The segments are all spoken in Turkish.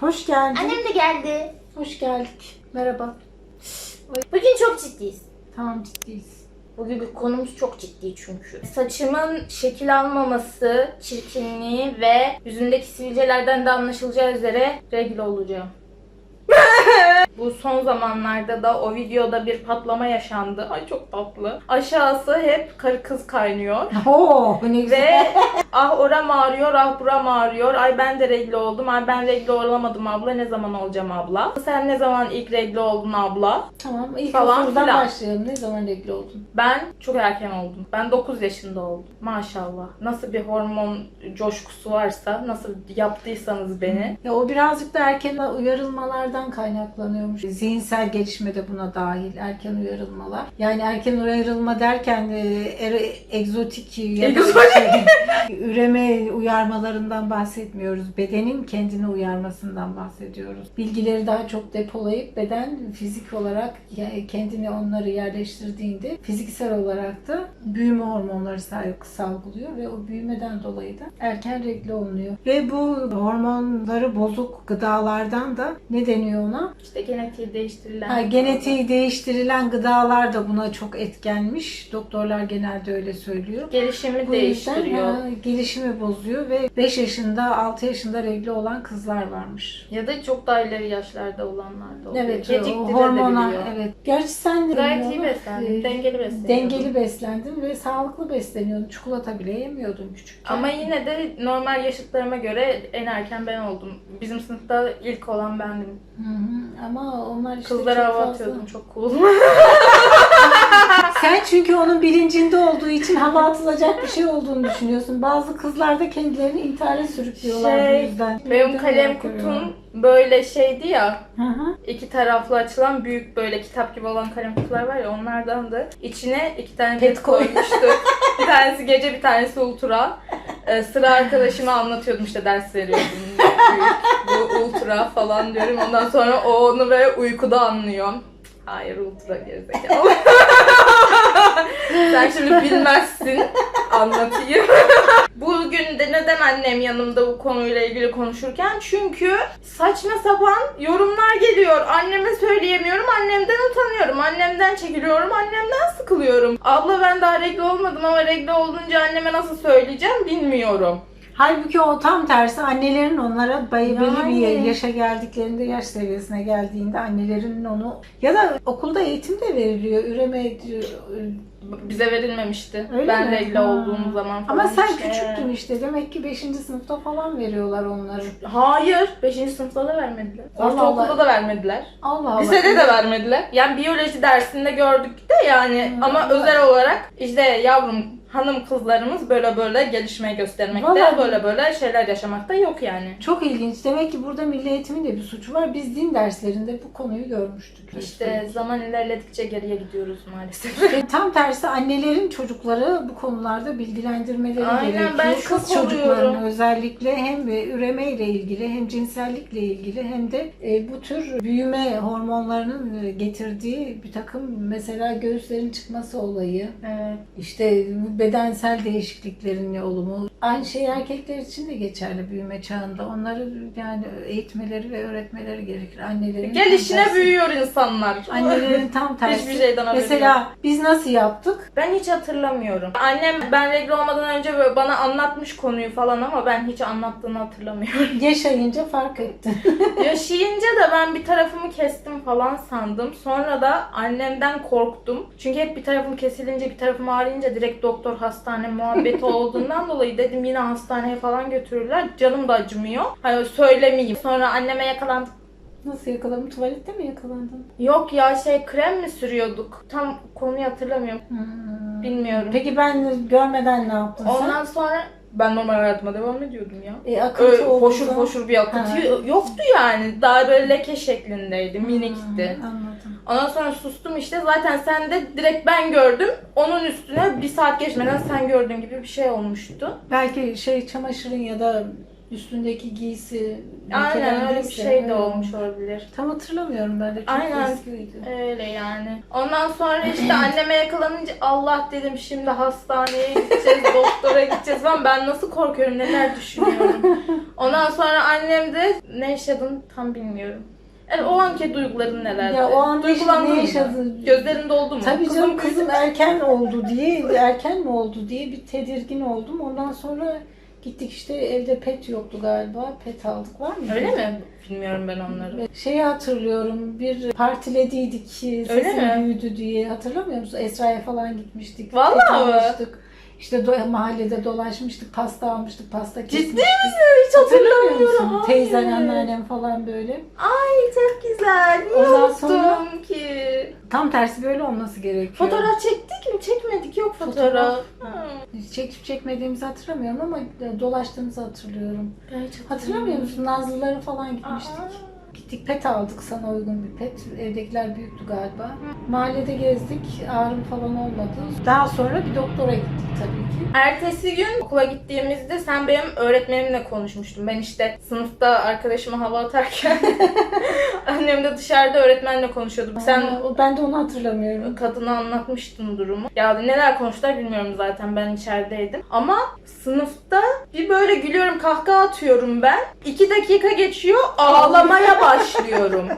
Hoş geldin. Annem de geldi. Hoş geldik. Merhaba. Bugün çok ciddiyiz. Tamam ciddiyiz. Bugün konumuz çok ciddi çünkü. Saçımın şekil almaması, çirkinliği ve yüzümdeki sivilcelerden de anlaşılacağı üzere regl olacağım. Bu son zamanlarda da o videoda bir patlama yaşandı. Ay çok tatlı. Aşağısı hep karı kız kaynıyor. Oo, ne güzel. Ve ah oram ağrıyor, ah buram ağrıyor. Ay ben de regl oldum. Ay ben regl olamadım abla. Ne zaman olacağım abla? Sen ne zaman ilk regl oldun abla? Tamam ilk Falan sorudan filan. başlayalım. Ne zaman regl oldun? Ben çok erken oldum. Ben 9 yaşında oldum. Maşallah. Nasıl bir hormon coşkusu varsa, nasıl yaptıysanız beni. Ya o birazcık da erken uyarılmalardan kaynaklanıyormuş. Zihinsel gelişme de buna dahil. Erken uyarılmalar. Yani erken uyarılma derken e, er- egzotik ya da Egzotik. şey, üreme uyarmalarından bahsetmiyoruz. Bedenin kendini uyarmasından bahsediyoruz. Bilgileri daha çok depolayıp beden fizik olarak kendini onları yerleştirdiğinde fiziksel olarak da büyüme hormonları sal- salgılıyor ve o büyümeden dolayı da erken regl olunuyor. Ve bu hormonları bozuk gıdalardan da ne deniyor ona? İşte genetiği değiştirilen. Ha, genetiği değiştirilen gıdalar da buna çok etkenmiş. Doktorlar genelde öyle söylüyor. Gelişimi Bu yüzden değiştiriyor. ha, gelişimi bozuyor ve 5 yaşında 6 yaşında regli olan kızlar varmış. Ya da çok daha ileri yaşlarda olanlar da oluyor. Evet, Geciktirebiliyor. hormona evet. Gerçi sen de Gayet iyi beslendim. e, Dengeli beslendim. Dengeli beslendin ve sağlıklı besleniyordun. Çikolata bile yemiyordun küçükken. Ama yine de normal yaşıtlarıma göre en erken ben oldum. Bizim sınıfta ilk olan bendim. Hı hı. Ama onlar işte Kızlara çok hava fazla- atıyordum çok cool. Sen çünkü onun bilincinde olduğu için hava atılacak bir şey olduğunu düşünüyorsun. Bazı kızlar da kendilerini intihara sürüklüyorlar bu Şey, yüzden. Benim Neden kalem kutum böyle şeydi ya. Hı hı. iki taraflı açılan büyük böyle kitap gibi olan kalem kutular var ya onlardan da içine iki tane Pet pet koymuştuk. bir tanesi gece bir tanesi ultra. Ee, sıra arkadaşıma anlatıyordum işte ders veriyordum. Büyük, bu ultra falan diyorum. Ondan sonra o onu ve uykuda anlıyor. Hayır ultra gerizekalı. Sen şimdi bilmezsin. Anlatayım. Bugün de neden annem yanımda bu konuyla ilgili konuşurken? Çünkü saçma sapan yorumlar geliyor. Anneme söyleyemiyorum. Annemden utanıyorum. Annemden çekiliyorum. Annemden sıkılıyorum. Abla ben daha regle olmadım ama regle olunca anneme nasıl söyleyeceğim bilmiyorum. Halbuki o tam tersi annelerin onlara belli bir yaşa geldiklerinde, yaş seviyesine geldiğinde annelerin onu ya da okulda eğitim de veriliyor. Üreme Bize verilmemişti. Öyle ben mi? regle Ha. olduğum zaman falan. ama sen işte. küçüktün işte. Demek ki 5. sınıfta falan veriyorlar onları. Hayır. 5. sınıfta da vermediler. Ortaokulda da vermediler. Allah Allah. Lisede de vermediler. Yani biyoloji dersinde gördük de yani Hmm. ama özel olarak işte yavrum hanım kızlarımız böyle böyle gelişmeyi göstermekte, Vallahi- böyle böyle şeyler yaşamakta yok yani. Çok ilginç. Demek ki burada milli eğitimin de bir suçu var. Biz din derslerinde bu konuyu görmüştük. İşte zaman ilerledikçe geriye gidiyoruz maalesef. Ve Tam tersi annelerin çocukları bu konularda bilgilendirmeleri Aynen, gerekiyor. ben Kız şok çocuklarını oluyorum. özellikle hem üremeyle ilgili hem cinsellikle ilgili hem de e, bu tür büyüme hormonlarının e, getirdiği bir takım mesela göğüslerin çıkması olayı, evet. işte bedensel değişikliklerin olumu. Aynı şey erkekler için de geçerli büyüme çağında. Onları yani eğitmeleri ve öğretmeleri gerekir. Annelerin tam Gelişine tersi. büyüyor insanlar. Annelerin tam tersi. Hiçbir şeyden haberi Mesela biz nasıl yaptık? Ben hiç hatırlamıyorum. Annem ben regle olmadan önce böyle bana anlatmış konuyu falan ama ben hiç anlattığını hatırlamıyorum. Yaşayınca fark ettin. Yaşayınca da ben bir tarafımı kestim falan sandım. Sonra da annemden korktum. Çünkü hep bir tarafım kesilince bir tarafım ağrıyınca direkt doktor hastane muhabbeti olduğundan dolayı dedim yine hastaneye falan götürürler. Canım da acımıyor. Hani söylemeyeyim. Sonra anneme yakalandık. Nasıl yakaladın? Tuvalette mi yakalandın? Yok ya şey krem mi sürüyorduk? Tam konuyu hatırlamıyorum. Hmm. Bilmiyorum. Peki ben görmeden ne yaptın Ondan sonra ben normal hayatıma devam ediyordum ya. E, akıntı Öyle oldu foşur foşur bir akıntı yoktu yani. Daha böyle leke şeklindeydi, minikti. Hmm, anladım. Ondan sonra sustum işte. Zaten sen de direkt ben gördüm. Onun üstüne bir saat geçmeden sen gördüğün gibi bir şey olmuştu. Belki şey çamaşırın ya da üstündeki giysi Aynen öyle bir şey de olmuş olabilir. Tam hatırlamıyorum ben de çok Aynen. eskiydi. Öyle yani. Ondan sonra işte anneme yakalanınca Allah dedim şimdi hastaneye gideceğiz, doktora gideceğiz falan. Ben nasıl korkuyorum, neler düşünüyorum. Ondan sonra annem de ne yaşadığını tam bilmiyorum. Yani o anki duyguların nelerdi? Ya o işte Duygulandın ne mı? yaşadın? Gözlerin doldu mu? Tabii canım büyüdü kızım mü? erken oldu diye, erken mi oldu diye bir tedirgin oldum. Ondan sonra gittik işte evde pet yoktu galiba. Pet aldık var mı? Öyle mi? Bilmiyorum ben onları. Şeyi hatırlıyorum bir partilediydik sesim Öyle mi? büyüdü diye hatırlamıyor musun? Esra'ya falan gitmiştik. Vallahi pet mi? almıştık. İşte do- mahallede dolaşmıştık, pasta almıştık, pasta Ciddi kesmiştik. misin? Hiç Hatırlamıyor hatırlamıyorum. Teyzen, anneannem falan böyle. Ay çok güzel. Niye Ondan unuttum sonra- ki? Tam tersi böyle olması gerekiyor. Fotoğraf çektik mi? Çekmedik. Yok fotoğraf. Fotoğraf. Hmm. Çekip çekmediğimizi hatırlamıyorum ama dolaştığımızı hatırlıyorum. Ben hiç Hatırlamıyor musun? Nazlıları falan gitmiştik. Aa. Gittik pet aldık sana uygun bir pet. Evdekiler büyüktü galiba. Mahallede gezdik. Ağrım falan olmadı. Daha sonra bir doktora gittik tabii ki. Ertesi gün okula gittiğimizde sen benim öğretmenimle konuşmuştun. Ben işte sınıfta arkadaşıma hava atarken annem de dışarıda öğretmenle konuşuyordu. Sen Ama o- ben de onu hatırlamıyorum. kadına anlatmıştın durumu. Ya neler konuştular bilmiyorum zaten ben içerideydim. Ama sınıfta bir böyle gülüyorum kahkaha atıyorum ben. İki dakika geçiyor ağlamaya başlıyorum.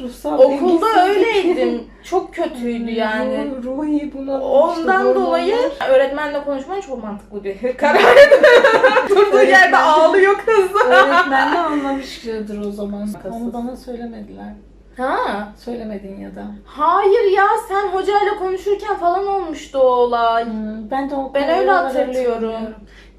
Ruhsal Okulda öyleydim. Çok kötüydü yani. Ruh- Ruhi buna Ondan dolayı öğretmenle konuşman çok mantıklı bir karar. Durduğu yerde ağlıyor kız. öğretmen de anlamıştır o zaman. Onu bana söylemediler. Ha. Söylemedin ya da. Hayır ya sen hocayla konuşurken falan olmuştu o olay. Hmm, ben de o Ben öyle hatırlıyorum.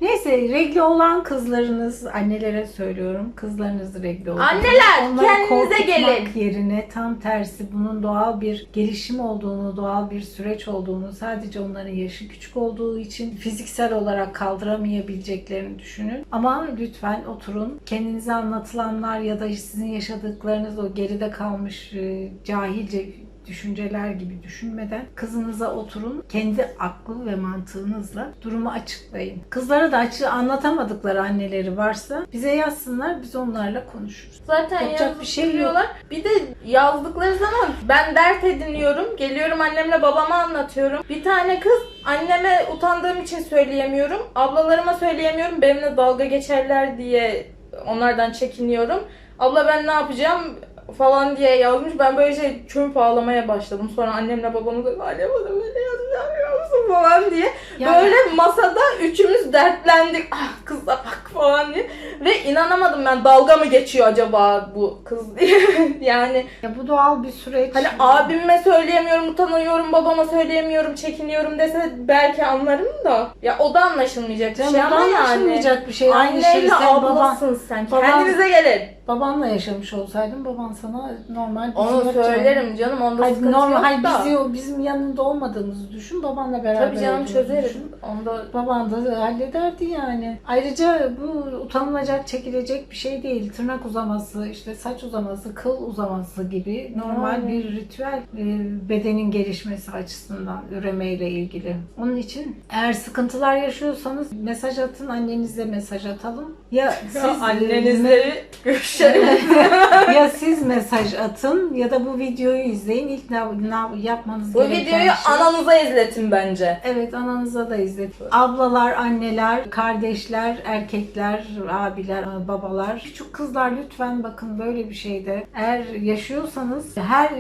Neyse regli olan kızlarınız annelere söylüyorum. Kızlarınız regli oldu. Anneler, Onları kendinize gelin. yerine tam tersi bunun doğal bir gelişim olduğunu, doğal bir süreç olduğunu, sadece onların yaşı küçük olduğu için fiziksel olarak kaldıramayabileceklerini düşünün. Ama lütfen oturun. Kendinize anlatılanlar ya da sizin yaşadıklarınız o geride kalmış e, cahilce düşünceler gibi düşünmeden kızınıza oturun. Kendi aklı ve mantığınızla durumu açıklayın. Kızlara da açığı anlatamadıkları anneleri varsa bize yazsınlar biz onlarla konuşuruz. Zaten Yapacak bir şey yok. Bir de yazdıkları zaman ben dert ediniyorum. Geliyorum annemle babama anlatıyorum. Bir tane kız anneme utandığım için söyleyemiyorum. Ablalarıma söyleyemiyorum. Benimle dalga geçerler diye onlardan çekiniyorum. Abla ben ne yapacağım falan diye yazmış. Ben böyle şey çömüp ağlamaya başladım. Sonra annemle babama da anne bana böyle yazacağım musun falan diye. Ya- Böyle masada üçümüz dertlendik. Ah kıza bak falan diye. Ve inanamadım ben dalga mı geçiyor acaba bu kız diye. yani Ya bu doğal bir süreç. hani abime söyleyemiyorum, utanıyorum, babama söyleyemiyorum, çekiniyorum dese belki anlarım da. Ya o da anlaşılmayacak bir şey ama yani. anlaşılmayacak bir şey. Aynı şey Anneyle sen baban, ablasın sen. Kendinize gelin. Babanla yaşamış olsaydın baban sana normal bir Onu flört söylerim canım. Onda Hayır, sıkıntı normal, yok hayır, da. bizi, bizim yanında olmadığımızı düşün. Babanla beraber Tabii canım olduğumuzu düşün. Onda Baban da hallederdi yani. Ayrıca bu utanılacak, çekilecek bir şey değil. Tırnak uzaması, işte saç uzaması, kıl uzaması gibi normal Yani. bir ritüel e, bedenin gelişmesi açısından üremeyle ilgili. Onun için eğer sıkıntılar yaşıyorsanız mesaj atın, annenize mesaj atalım. Ya siz annenizleri görüşelim. ya siz mesaj atın ya da bu videoyu izleyin. İlk ne, ne yapmanız Bu gereken videoyu şey... ananıza izletin bence. Evet ananıza da izlet. Ablalar, anneler, kardeşler, erkekler, abiler, babalar. Küçük kızlar lütfen bakın böyle bir şeyde. Eğer yaşıyorsanız her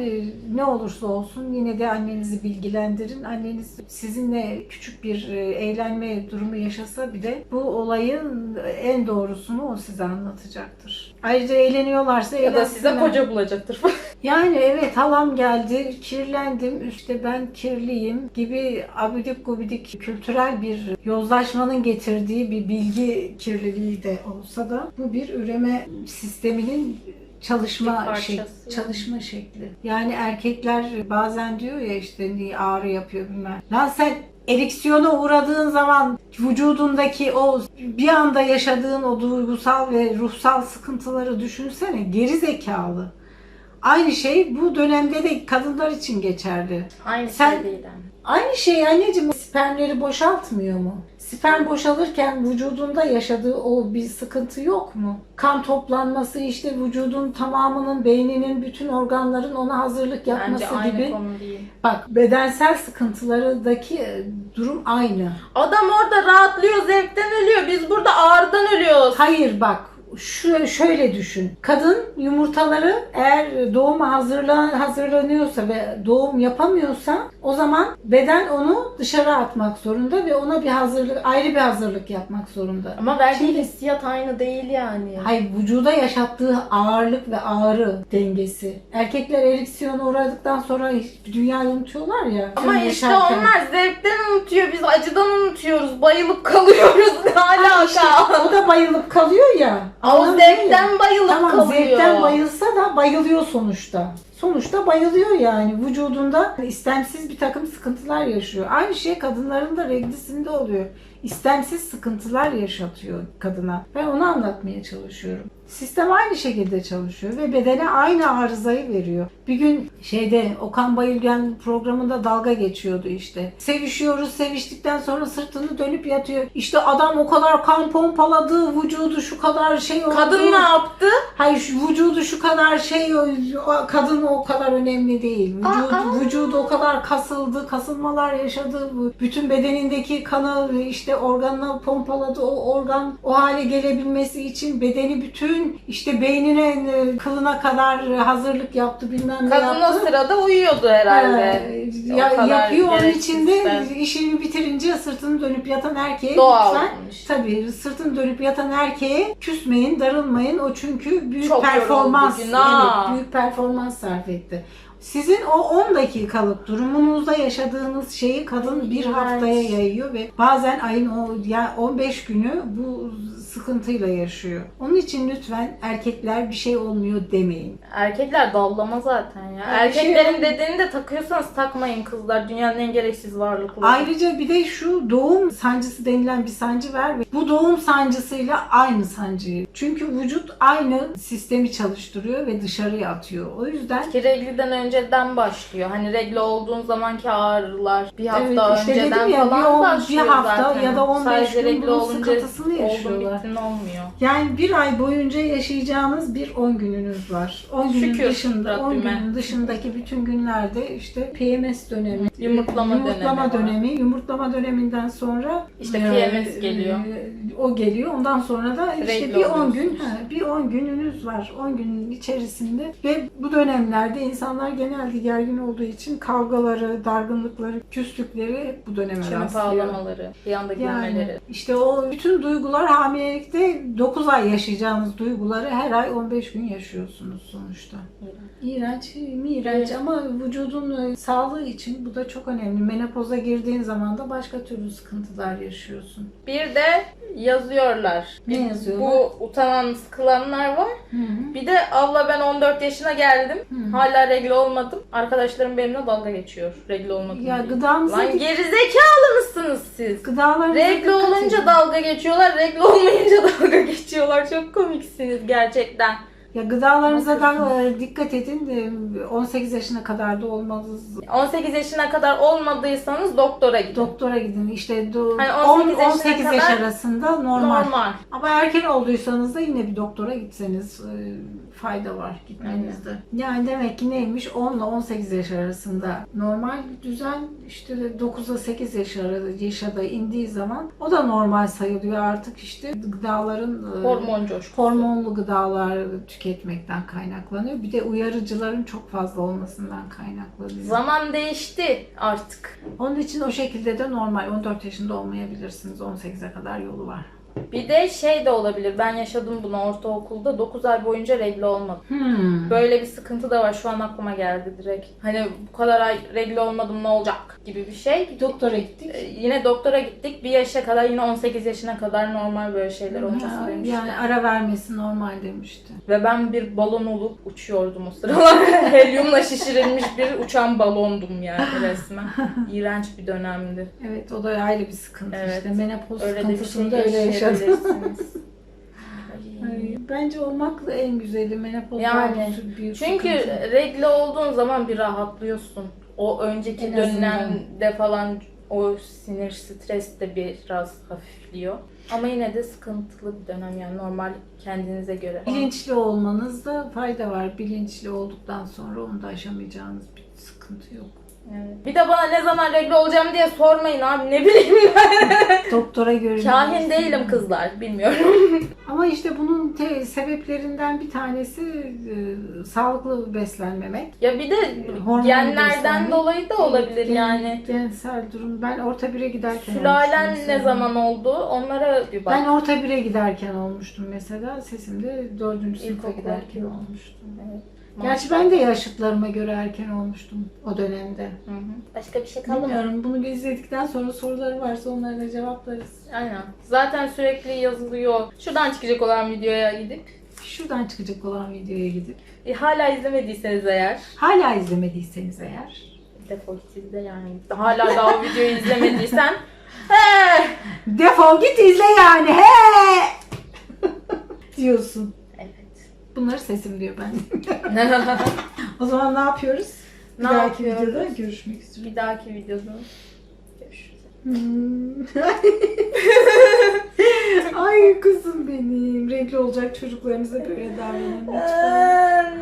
ne olursa olsun yine de annenizi bilgilendirin. Anneniz sizinle küçük bir e, eğlenme durumu yaşasa bile bu olayın en doğrusunu o size anlatacaktır. Ayrıca eğleniyorlarsa Ya da size eğlensinler. koca bulacaktır. Yani evet halam geldi, kirlendim, işte ben kirliyim gibi abidik gubidik kültürel bir yozlaşmanın getirdiği bir bilgi kirliliği de olsa da bu bir üreme sisteminin Bir çalışma parçası şekli, çalışma şekli. Yani erkekler bazen diyor ya işte niye ağrı yapıyor bilmem. Lan sen eriksiyona uğradığın zaman vücudundaki o bir anda yaşadığın o duygusal ve ruhsal sıkıntıları düşünsene geri zekalı. Aynı şey bu dönemde de kadınlar için geçerli. Aynı Sen- şey değil. Aynı şey anneciğim spermleri boşaltmıyor mu? Sperm boşalırken vücudunda yaşadığı o bir sıkıntı yok mu? Kan toplanması işte vücudun tamamının, beyninin, bütün organların ona hazırlık yapması Bence aynı gibi. konu değil. Bak bedensel sıkıntılardaki e, durum aynı. Adam orada rahatlıyor, zevkten ölüyor. Biz burada ağrıdan ölüyoruz. Hayır bak şu şöyle düşün. Kadın yumurtaları eğer doğuma hazırlan hazırlanıyorsa ve doğum yapamıyorsa o zaman beden onu dışarı atmak zorunda ve ona bir hazırlık ayrı bir hazırlık yapmak zorunda. Ama verdiği Şimdi- hissiyat aynı değil yani. Hayır vücuda yaşattığı ağırlık ve ağrı dengesi. Erkekler eriksiyona uğradıktan sonra dünyayı unutuyorlar ya. Ama işte yaşarken. onlar zevkten unutuyor. Biz acıdan unutuyoruz. Bayılıp kalıyoruz. Ne Ha işte, alaka? o da bayılıp kalıyor ya. O Anladın zevkten bayılıp Tamam kalıyor. zevkten bayılsa da bayılıyor sonuçta. Sonuçta bayılıyor yani. Vücudunda istemsiz bir takım sıkıntılar yaşıyor. Aynı şey kadınların da reglisinde oluyor. İstemsiz sıkıntılar yaşatıyor kadına. Ben onu anlatmaya çalışıyorum. Sistem aynı şekilde çalışıyor ve bedene aynı arızayı veriyor. Bir gün şeyde Okan Bayülgen programında dalga geçiyordu işte. Sevişiyoruz, seviştikten sonra sırtını dönüp yatıyor. İşte adam o kadar kan pompaladı, vücudu şu kadar şey oldu. Kadın ne yaptı? Hayır şu vücudu şu kadar şey kadın o kadar önemli değil. Vücudu, Aa. vücudu o kadar kasıldı, kasılmalar yaşadı. Bütün bedenindeki kanı işte organına pompaladı. O organ o hale gelebilmesi için bedeni bütün işte beynine e, kılına kadar hazırlık yaptı bilmem ne Kadın o sırada uyuyordu herhalde. Ee, ya- yapıyor onun gereksiz için de ben- işini bitirince sırtını dönüp yatan erkeğe Doğal lütfen olmuş. Tabii sırtını dönüp yatan erkeğe küsmeyin, darılmayın. O çünkü büyük Çok performans, yoruldu, evet, büyük performans sarf etti. Sizin o 10 dakikalık durumunuzda yaşadığınız şeyi kadın bir haftaya yayıyor ve bazen ayın o ya 15 günü bu sıkıntıyla yaşıyor. Onun için lütfen erkekler bir şey olmuyor demeyin. Erkekler dallama zaten ya. Yani şey- Erkeklerin dediğini de takıyorsanız takmayın kızlar. Dünyanın en gereksiz varlıkları. Ayrıca bir de şu doğum sancısı denilen bir sancı var ve bu doğum sancısıyla aynı sancıyı. Çünkü vücut aynı sistemi çalıştırıyor ve dışarıya atıyor. O yüzden Ki regliden önceden başlıyor. Hani regl olduğun zamanki ağrılar bir hafta Evet, işte önceden ya, bir falan on- başlıyor bir hafta zaten. ya da 15 Sadece gün bunun sıkıntısını yaşıyorlar. Bittin olmuyor. yani bir ay boyunca yaşayacağınız bir 10 gününüz var. 10 günün Şükür dışında, 10 Rabbime. günün dışındaki bütün günlerde işte PMS dönemi, Yumurtlama yumurtlama dönemi dönemi, yumurtlama döneminden sonra İşte e, PMS geliyor. e, o geliyor. Ondan sonra da işte Regl bir 10 gün, oluyorsunuz. ha, bir 10 gününüz var. 10 günün içerisinde ve bu dönemlerde insanlar genelde gergin olduğu için kavgaları, dargınlıkları, küslükleri hep bu döneme Çene rastlıyor. bağlamaları, bir anda Yani gülmeleri. işte o bütün duygular hamilelikte 9 ay yaşayacağınız duyguları her ay 15 gün yaşıyorsunuz sonuçta. İğrenç, iğrenç ama vücudun e, sağlığı için bu da çok önemli. Menopoza girdiğin zaman da başka türlü sıkıntılar yaşıyorsun. Bir de yazıyorlar. Ne yazıyorlar? Bu utanan, sıkılanlar var. Hı hı. Bir de abla ben 14 yaşına geldim. Hı. Hala regl olmadım. Arkadaşlarım benimle dalga geçiyor. Regl olmadım Ya diye. gıdamıza Lan gerizekalı mısınız siz? gıdalarınıza Regl dikkat olunca edin. dalga geçiyorlar, regl olmayınca dalga geçiyorlar. Çok komiksiniz gerçekten. Ya gıdalarınıza da e, dikkat edin. E, 18 yaşına kadar da olmalısınız. 18 yaşına kadar olmadıysanız doktora gidin. Doktora gidin. İşte do- Hani 10 18 yaşına 18 yaş kadar arasında normal. Normal. Ama erken olduysanız da yine bir doktora gitseniz e, fayda var gitmenizde. Yani demek ki neymiş 10 ile 18 yaş arasında normal düzen işte 9 ile 8 yaş arası yaşa da indiği zaman o da normal sayılıyor artık işte gıdaların e, Hormon coşkusu. hormonlu gıdalar tüketmekten kaynaklanıyor. Bir de uyarıcıların çok fazla olmasından kaynaklanıyor. Zaman değişti artık. Onun için o şekilde de normal 14 yaşında olmayabilirsiniz. 18'e kadar yolu var. Bir de şey de olabilir. Ben yaşadım bunu ortaokulda. 9 ay boyunca regl olmadım. Hmm. Böyle bir sıkıntı da var. Şu an aklıma geldi direkt. Hani bu kadar ay regl olmadım ne olacak gibi bir şey. Doktora gittik. Ee, Yine doktora gittik. Bir yaşa kadar yine 18 yaşına kadar normal böyle şeyler Ha, demişti. yani ara vermesi normal demişti. Ve ben bir balon olup uçuyordum o sıralar. Helyumla şişirilmiş bir uçan balondum yani resmen. İğrenç bir dönemdi. Evet o da ayrı bir sıkıntı Evet. işte. Menopoz Öyle şey sıkıntısını da öyle yaşadım. Yaşayabilirsiniz. Ay, Bence olmak da en güzeli. Menopoz Yani, büyük Çünkü sıkıntı. regle olduğun zaman bir rahatlıyorsun. O önceki En azından. dönemde falan O sinir, stres de biraz hafifliyor. Ama yine de sıkıntılı bir dönem yani normal kendinize göre. Bilinçli olmanızda fayda var. Bilinçli olduktan sonra onu da aşamayacağınız bir sıkıntı yok. Evet. Bir de bana ne zaman regle olacağım diye sormayın abi ne bileyim ben. Doktora göre. Kahin değilim kızlar bilmiyorum. Ama işte bunun te- sebeplerinden bir tanesi e, sağlıklı beslenmemek. ya bir de Hormon genlerden beslenmek. dolayı da olabilir Gen- yani. Gensel durum. Ben orta bire giderken Sülalen olmuştum ne mesela. zaman oldu onlara bir bak. Ben orta bire giderken olmuştum mesela. Sesimde dördüncü sınıfa giderken iki. olmuştum. Evet. Gerçi ben de yaşıtlarıma göre erken olmuştum o dönemde. Hı hı. Başka bir şey kaldı mı? Bilmiyorum. Bunu izledikten sonra soruları varsa onlara da cevaplarız. Aynen. Zaten sürekli yazılıyor. Şuradan çıkacak olan videoya gidip Şuradan çıkacak olan videoya gidip e, hala izlemediyseniz eğer hala izlemediyseniz eğer defol git izle yani. Hala daha o videoyu izlemediysen he defol git izle yani he diyorsun. Bunları sesim diyor ben. o zaman ne yapıyoruz? Bir Ne dahaki yapıyoruz? videoda görüşmek üzere. Bir dahaki videoda görüşürüz. Hmm. Ay kızım benim. Renkli olacak çocuklarınıza böyle davranın lütfen.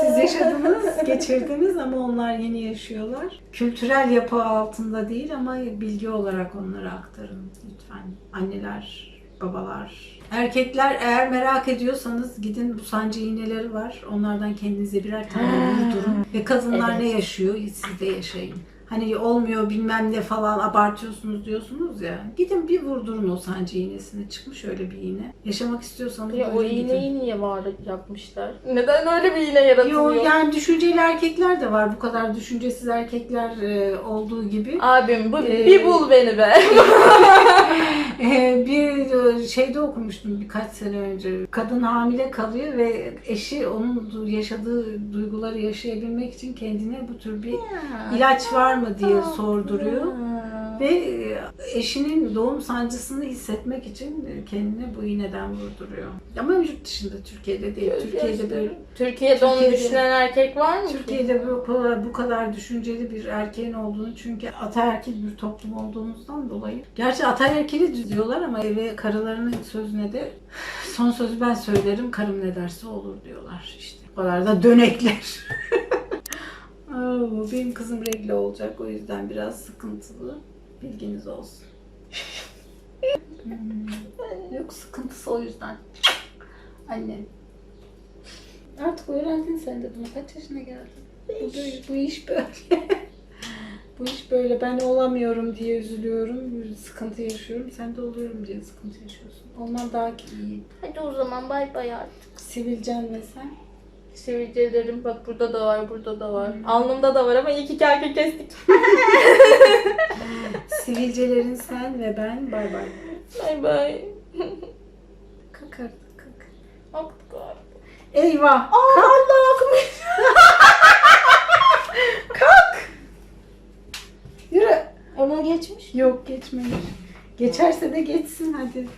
Siz yaşadınız, geçirdiniz ama onlar yeni yaşıyorlar. Kültürel yapı altında değil ama bilgi olarak onlara aktarın lütfen. Anneler, babalar. Erkekler eğer merak ediyorsanız gidin bu sancı iğneleri var. Onlardan kendinize birer tane buldurun. Ve kadınlar Evet. ne yaşıyor siz de yaşayın. Hani olmuyor bilmem ne falan abartıyorsunuz diyorsunuz ya. Gidin bir vurdurun o sancı iğnesini. Çıkmış öyle bir iğne. Yaşamak istiyorsanız Ya o böyle gidin. iğneyi niye var yapmışlar? Neden öyle bir iğne yaratılıyor? Yo, yani düşünceli erkekler de var. Bu kadar düşüncesiz erkekler e, olduğu gibi. Abim bu, Ee, bir bul beni be. E, bir e, şeyde okumuştum birkaç sene önce. Kadın hamile kalıyor ve eşi onun du- yaşadığı duyguları yaşayabilmek için kendine bu tür bir ilaç var mı diye sorduruyor. Ve e, eşinin doğum sancısını hissetmek için kendine bu iğneden vurduruyor. Ama yurt dışında Türkiye'de değil. Türkiye'de böyle Türkiye'de onu Türkiye'de- düşünen erkek var mı? ki? Türkiye'de bu kadar, bu kadar düşünceli bir erkeğin olduğunu çünkü ataerkil bir toplum olduğumuzdan dolayı. Gerçi ataerkili diyorlar ama eve karılarının sözüne de son sözü ben söylerim karım ne derse olur diyorlar işte. O kadar da dönekler. Oo, benim kızım regle olacak o yüzden biraz sıkıntılı. Bilginiz olsun. Hmm, Yok sıkıntısı o yüzden. Anne. Artık öğrendin sen de bunu. Kaç yaşına geldin? Bu, böyle- bu iş böyle. bu iş böyle. Ben olamıyorum diye üzülüyorum. Sıkıntı yaşıyorum. Sen de oluyorum diye sıkıntı yaşıyorsun. Olman daha iyi. Hadi o zaman bay bay artık. Sivilcen ve sen. Sivilcelerim bak burada da var, burada da var. Alnımda da var ama iki kerke kestik. Sivilcelerin sen ve ben. Bay bay. Bay bay. Kalk artık kalk. Aktık abi. Eyvah. Aa, Allah akmış. Yürü. Ama geçmiş. Yok geçmemiş. Geçerse de geçsin hadi.